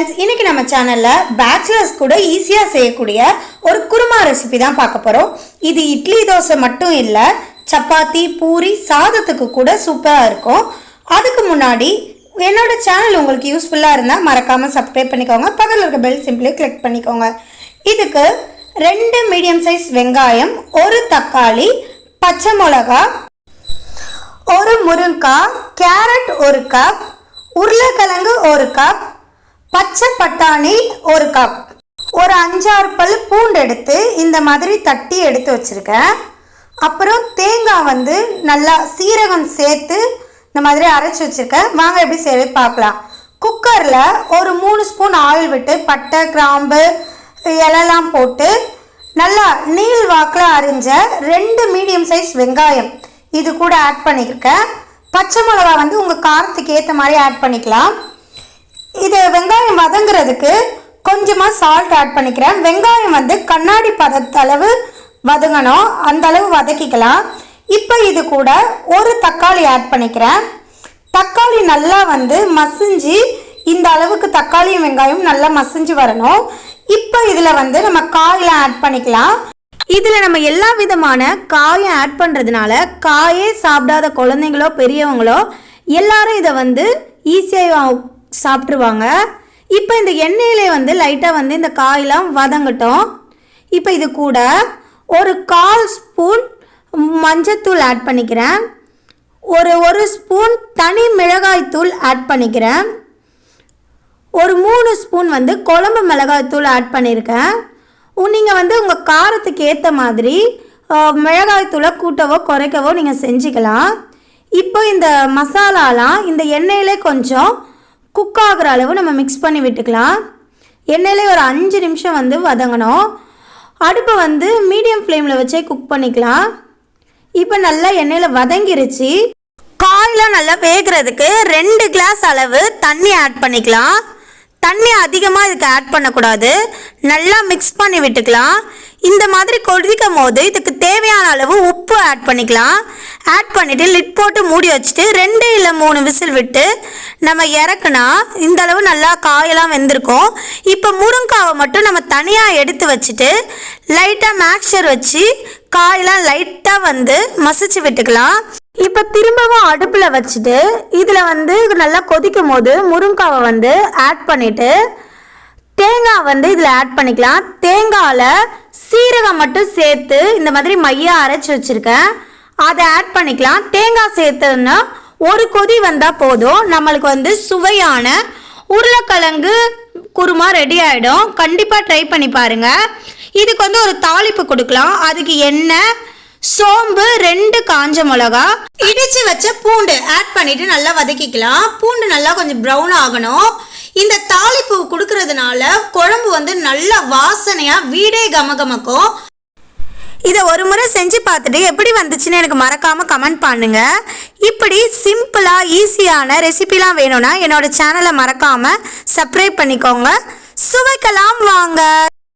Friends இன்னைக்கு நம்ம சேனலில் பேச்சுலர்ஸ் கூட ஈஸியாக செய்யக்கூடிய ஒரு குருமா ரெசிபி தான் பார்க்க போகிறோம் இது இட்லி தோசை மட்டும் இல்லை சப்பாத்தி பூரி சாதத்துக்கு கூட சூப்பராக இருக்கும். அதுக்கு முன்னாடி என்னோட சேனல் உங்களுக்கு யூஸ்ஃபுல்லாக இருந்தால் மறக்காமல் சப்ஸ்கிரைப் பண்ணிக்கோங்க. பக்கத்தில் இருக்க பெல் சிம்பிளே கிளிக் பண்ணிக்கோங்க. இதுக்கு ரெண்டு மீடியம் சைஸ் வெங்காயம் ஒரு தக்காளி பச்சை மிளகா ஒரு முருங்காய் கேரட் ஒரு கப் உருளைக்கிழங்கு ஒரு கப் பச்சை பட்டாணி ஒரு கப் ஒரு அஞ்சாறு பல் பூண்டு எடுத்து இந்த மாதிரி தட்டி எடுத்து வச்சுருக்கேன். அப்புறம் தேங்காய் வந்து நல்லா சீரகம் சேர்த்து இந்த மாதிரி அரைச்சி வச்சுருக்கேன். வாங்க எப்படி செய்ய பார்க்கலாம். குக்கரில் ஒரு மூணு ஸ்பூன் ஆயில் விட்டு பட்டை கிராம்பு இலெல்லாம் போட்டு நல்லா நீள் வாக்கில் அரிஞ்ச ரெண்டு மீடியம் சைஸ் வெங்காயம் இது கூட ஆட் பண்ணியிருக்கேன் பச்சை மிளகா வந்து உங்கள் காரத்துக்கு ஏற்ற மாதிரி ஆட் பண்ணிக்கலாம். இது வதங்குறதுக்கு கொஞ்சமாக சால்ட் ஆட் பண்ணிக்கிறேன். வெங்காயம் வந்து கண்ணாடி பதத்தளவு வதங்கணும். அந்த அளவு வதக்கிக்கலாம். இப்போ இது கூட ஒரு தக்காளி ஆட் பண்ணிக்கிறேன். தக்காளி நல்லா வந்து மசிஞ்சு இந்த அளவுக்கு தக்காளியும் வெங்காயம் நல்லா மசிஞ்சு வரணும். இப்போ இதில் வந்து நம்ம காயெலாம் ஆட் பண்ணிக்கலாம். இதில் நம்ம எல்லா விதமான காயும் ஆட் பண்ணுறதுனால காயே சாப்பிடாத குழந்தைங்களோ பெரியவங்களோ எல்லாரும் இதை வந்து ஈஸியாக சாப்பிட்ருவாங்க இப்போ இந்த எண்ணெயிலே வந்து லைட்டாக வந்து இந்த காயெல்லாம் வதங்கட்டும். இப்போ இது கூட ஒரு கால் ஸ்பூன் மஞ்சத்தூள் ஆட் பண்ணிக்கிறேன். ஒரு ஒரு ஸ்பூன் தனி மிளகாய் தூள் ஆட் பண்ணிக்கிறேன். ஒரு மூணு ஸ்பூன் வந்து குழம்பு மிளகாய் தூள் ஆட் பண்ணியிருக்கேன் நீங்கள் வந்து உங்கள் காரத்துக்கு ஏற்ற மாதிரி மிளகாய் தூளை கூட்டவோ குறைக்கவோ நீங்கள் செஞ்சுக்கலாம். இப்போ இந்த மசாலாலாம் இந்த எண்ணெயிலே கொஞ்சம் குக் ஆகிற அளவு நம்ம மிக்ஸ் பண்ணி விட்டுக்கலாம். எண்ணெயிலே ஒரு அஞ்சு நிமிஷம் வந்து வதங்கணும். அடுப்பை வந்து மீடியம் ஃப்ளேமில் வச்சே குக் பண்ணிக்கலாம். இப்போ நல்லா எண்ணெயில் வதங்கிருச்சு. காயெலாம் நல்லா வேகிறதுக்கு ரெண்டு கிளாஸ் அளவு தண்ணி ஆட் பண்ணிக்கலாம். தண்ணி அதிகமாக இதுக்கு ஆட் பண்ணக்கூடாது. நல்லா மிக்ஸ் பண்ணி விட்டுக்கலாம். இந்த மாதிரி கொதிக்கும் போது இதுக்கு தேவையான அளவு உப்பு ஆட் பண்ணிக்கலாம். ஆட் பண்ணிவிட்டு லிட் போட்டு மூடி வச்சுட்டு ரெண்டு இல்லை மூணு விசில் விட்டு நம்ம இறக்குனா இந்த அளவு நல்லா காயெல்லாம் வெந்திருக்கும். இப்போ முருங்காவை மட்டும் நம்ம தனியாக எடுத்து வச்சுட்டு லைட்டாக மேக்சர் வச்சு காயெல்லாம் லைட்டாக வந்து மசிச்சு விட்டுக்கலாம். இப்போ திரும்பவும் அடுப்பில் வச்சுட்டு இதில் வந்து நல்லா கொதிக்கும் போது முருங்காவை வந்து ஆட் பண்ணிவிட்டு தேங்காய் வந்து இதில் ஆட் பண்ணிக்கலாம். தேங்காயில் சீரகம் மட்டும் சேர்த்து இந்த மாதிரி மையா அரைச்சி வச்சுருக்கேன். அதை ஆட் பண்ணிக்கலாம். தேங்காய் சேர்த்தோன்னா ஒரு கொதி வந்தால் போதும். நம்மளுக்கு வந்து சுவையான உருளைக்கிழங்கு குருமா ரெடி ஆகிடும் கண்டிப்பாக ட்ரை பண்ணி பாருங்கள் இதுக்கு வந்து ஒரு தாளிப்பு கொடுக்கலாம். அதுக்கு எண்ணெய் சோம்பு ரெண்டு காஞ்ச மிளகா இடிச்சு வச்ச பூண்டு ஆட் பண்ணிட்டு நல்லா வதக்கிக்கலாம். பூண்டு நல்லா கொஞ்சம் ப்ரௌன் ஆகணும். இந்த தாளிப்பு கொடுக்கறதுனால குழம்பு வந்து நல்லா வாசனையாக வீடே கமகமக்கும். இதை ஒரு முறை செஞ்சு பார்த்துட்டு எப்படி வந்துச்சுன்னு எனக்கு மறக்காம கமெண்ட் பண்ணுங்க. இப்படி சிம்பிளாக ஈஸியான ரெசிபிலாம் வேணும்னா என்னோட சேனலை மறக்காம சப்ஸ்கிரைப் பண்ணிக்கோங்க. சுவைக்கலாம் வாங்க.